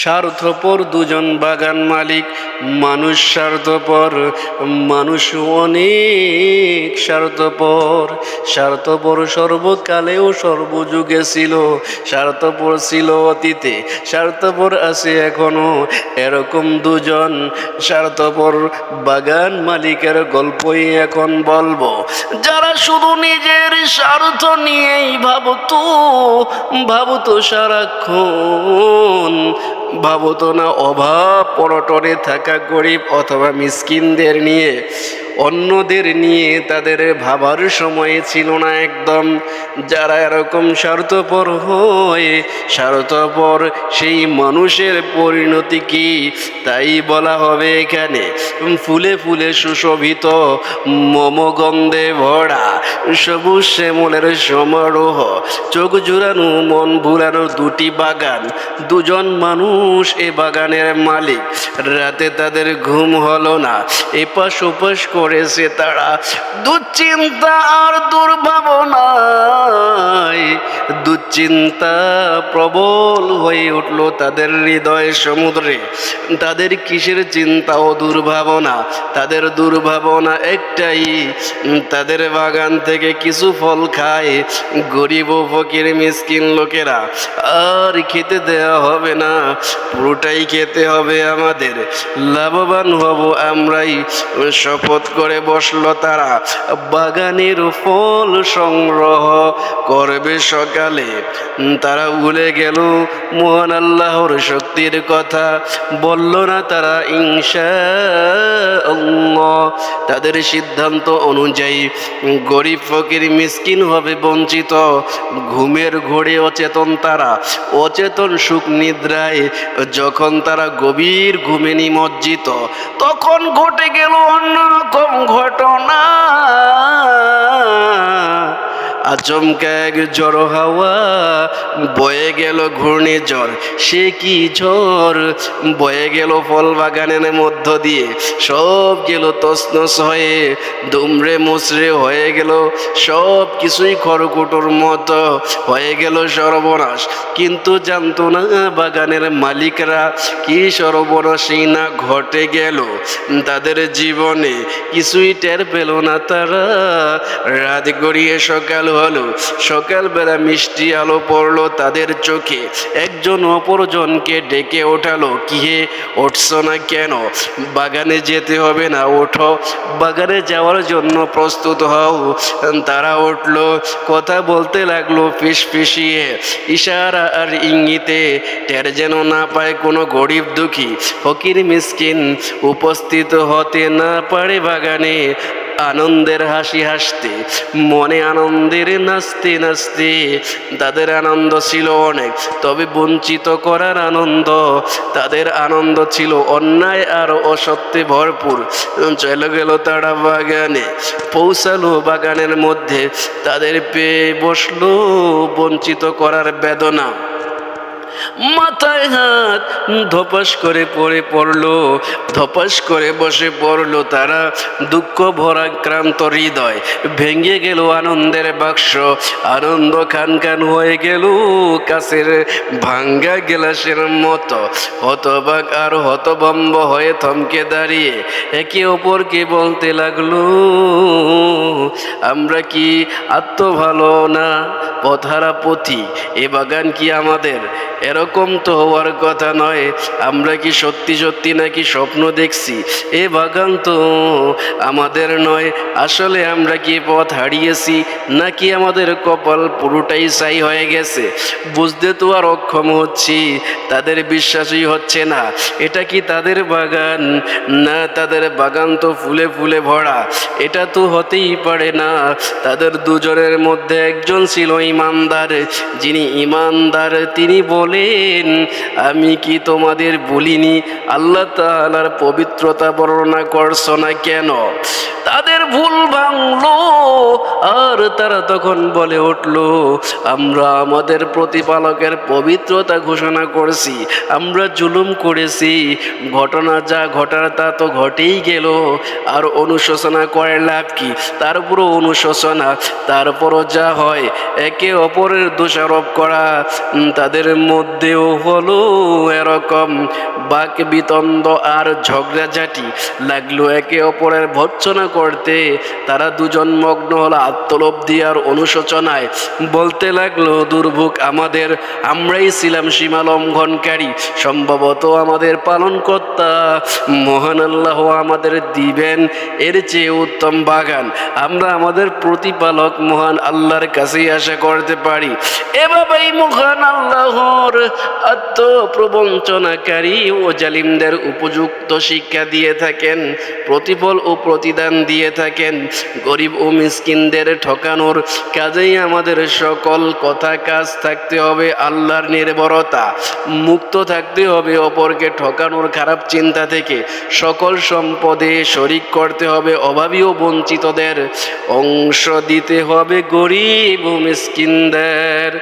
স্বার্থপর দুজন বাগান মালিক, মানুষ স্বার্থপর, মানুষ অনেক স্বার্থপর। স্বার্থপর সর্বকালেও সর্বযুগে ছিল, স্বার্থপর ছিল অতীতে, স্বার্থপর আছে এখনও। এরকম দুজন স্বার্থপর বাগান মালিকের গল্পই এখন বলব। যারা শুধু নিজের স্বার্থ নিয়েই ভাবতো ভাবতো সারাক্ষণ ভাবতো না অভাব পরটনে থাকা গরিব অথবা মিসকিনদের নিয়ে অন্যদের নিয়ে তাদের ভাবার সময় ছিল না একদম। যারা এরকম স্বার্থপর হয়, স্বার্থপর সেই মানুষের পরিণতি কি? তাই বলা হবে এখানে। ফুলে ফুলে সুশোভিত মমগন্ধে ভরা সবুজ শ্যামলের সমারোহ। চোখ জুড়ানো, মন ভুলানো দুটি বাগান। দুজন মানুষ এ বাগানের মালিক। রাতে তাদের ঘুম হলো না। এপাশ ওপাশ করেছে তারা। দুশ্চিন্তা আর দুর্ভাবনায় দুশ্চিন্তা প্রবল হয়ে উঠল তাদের হৃদয় সমুদ্রে। তাদের কিসের চিন্তা ও দুর্ভাবনা? তাদের দুর্ভাবনা একটাই, তাদের বাগান থেকে কিছু ফল খায় গরিব ফকির মিসকিন লোকেরা। আর খেতে দেওয়া হবে না, পুরোটাই খেতে হবে আমাদের। লাভবান হব আমরাই, শপথ করে বসল তারা। বাগানের ফল সংগ্রহ করবে সকালে। তারা ভুলে গেল। মহান আল্লাহর শক্তির কথা বলল না তারা আল্লাহ। তাদের সিদ্ধান্ত অনুযায়ী গরিব ফকির মিসকিন হবে বঞ্চিত। ঘুমের ঘোরে অচেতন তারা। অচেতন সুখ নিদ্রায় যখন তারা গভীর ঘুমে নিমজ্জিত, তখন ঘটে গেল অন্যরকম ঘটনা আচমকা এক জড়ো হাওয়া, বয়ে গেল ঘূর্ণিঝড় সে কি ঝড়? বয়ে গেল ফল বাগানের মধ্য দিয়ে। সব গেল তসনস হয়ে, দুমড়ে মুচড়ে হয়ে গেল। সব কিছুই খড়কুটোর মতো হয়ে গেল সর্বনাশ। কিন্তু জানতো না বাগানের মালিকরা কি সর্বনাশই না ঘটে গেল। তাদের জীবনে কিছুই টের পেল না তারা। রাত গড়িয়ে সকাল হলো সকালবেলা মিষ্টি আলো পড়ল তাদের চোখে। একজন অপরজনকে ডেকে ওঠালো কি হে উঠছো না কেন? বাগানে যেতে হবে না, ওঠো। বাগানে যাওয়ার জন্য প্রস্তুত হও। তারা উঠল, কথা বলতে লাগল ফিস ফিসিয়ে ইশারা আর ইঙ্গিতে, টের যেন না পায় কোনো গরিব দুঃখী। ফকির মিসকিন উপস্থিত হতে না পারে বাগানে। আনন্দের হাসি হাসতে, মনে আনন্দের নাচতে নাচতে, তাদের আনন্দ ছিল অনেক, তবে বঞ্চিত করার আনন্দ, তাদের আনন্দ ছিল অন্যায় আর অসত্যে ভরপুর। চলে গেল তারা বাগানে, পৌঁছালো বাগানের মধ্যে, তাদের পেয়ে বসল বঞ্চিত করার বেদনা। মাথায় হাত ধপাস করে পড়ে পড়ল, ধপাস করে বসে পড়ল তারা। দুঃখ ভরাক্রান্ত হৃদয় ভেঙে গেল আনন্দের বাক্স। আনন্দ খান খান হয়ে গেল কাছের ভাঙ্গা গেলাসের মতো। হতবাক আর হতভম্ব হয়ে থমকে দাঁড়িয়ে একে অপরকে বলতে লাগল, আমরা কি আত্ম ভালো না? পথারা পথি এ বাগান কি আমাদের? এরকম তো হওয়ার কথা নয়। আমরা কি সত্যি সত্যি নাকি স্বপ্ন দেখছি? এ বাগান তো আমাদের নয়। আসলে আমরা কি পথ হারিয়েছি? নাকি আমাদের কপাল পুরোটাই সাই হয়ে গেছে? বুঝতে তো আর অক্ষম হচ্ছি। তাদের বিশ্বাসই হচ্ছে না। এটা কি তাদের বাগান? না, তাদের বাগান তো ফুলে ফুলে ভরা। এটা তো হতেই পারে না। তাদের দুজনের মধ্যে একজন ছিল ইমানদার, যিনি ইমানদার তিনি বলেন, আমি কি তোমাদের বলিনি? আল্লাহ তাআলার পবিত্রতা বর্ণনা করছ না কেন? তাদের ভুল ভাঙলো, আর তারা তখন বলে উঠল, আমরা আমাদের প্রতিপালকের পবিত্রতা ঘোষণা করেছি, আমরা জুলুম করেছি, ঘটনা যা ঘটার তা তো ঘটেই গেল, আর অনুশোচনা করে লাভ কি? তারপরও অনুশোচনা তারপরও যা হয়, একে অপরের দোষারোপ করা তাদের মধ্যে মধ্যেও হলো এরকম বাক বিতন্দ আর ঝগড়াঝাটি। লাগল একে অপরের ভর্সনা করতে, তারা দুজন মগ্ন হলো আত্মলব্ধি আর অনুশোচনায়। বলতে লাগল, দুর্ভোগ আমাদের, আমরাই ছিলাম সীমা লঙ্ঘনকারী সম্ভবত আমাদের পালনকর্তা। মহান আল্লাহ আমাদের দিবেন, এর চেয়ে উত্তম বাগান। আমরা আমাদের প্রতিপালক মহান আল্লাহর কাছেই আশা করতে পারি। এভাবেই মহান আল্লাহর আত্মপ্রবঞ্চনাকারী ও জালিমদের উপযুক্ত শিক্ষা দিয়ে থাকেন, প্রতিফল ও প্রতিদান দিয়ে থাকেন। গরিব ও মিসকিনদের ঠকানোর কাজেই আমাদের সকল কথা কাজ থাকতে হবে, আল্লাহর নির্ভরতা। মুক্ত থাকতে হবে, অপরকে ঠকানোর খারাপ চিন্তা থেকে। সকল সম্পদে শরিক করতে হবে, অভাবী ও বঞ্চিতদের অংশ দিতে হবে, গরিব ও মিসকিনদের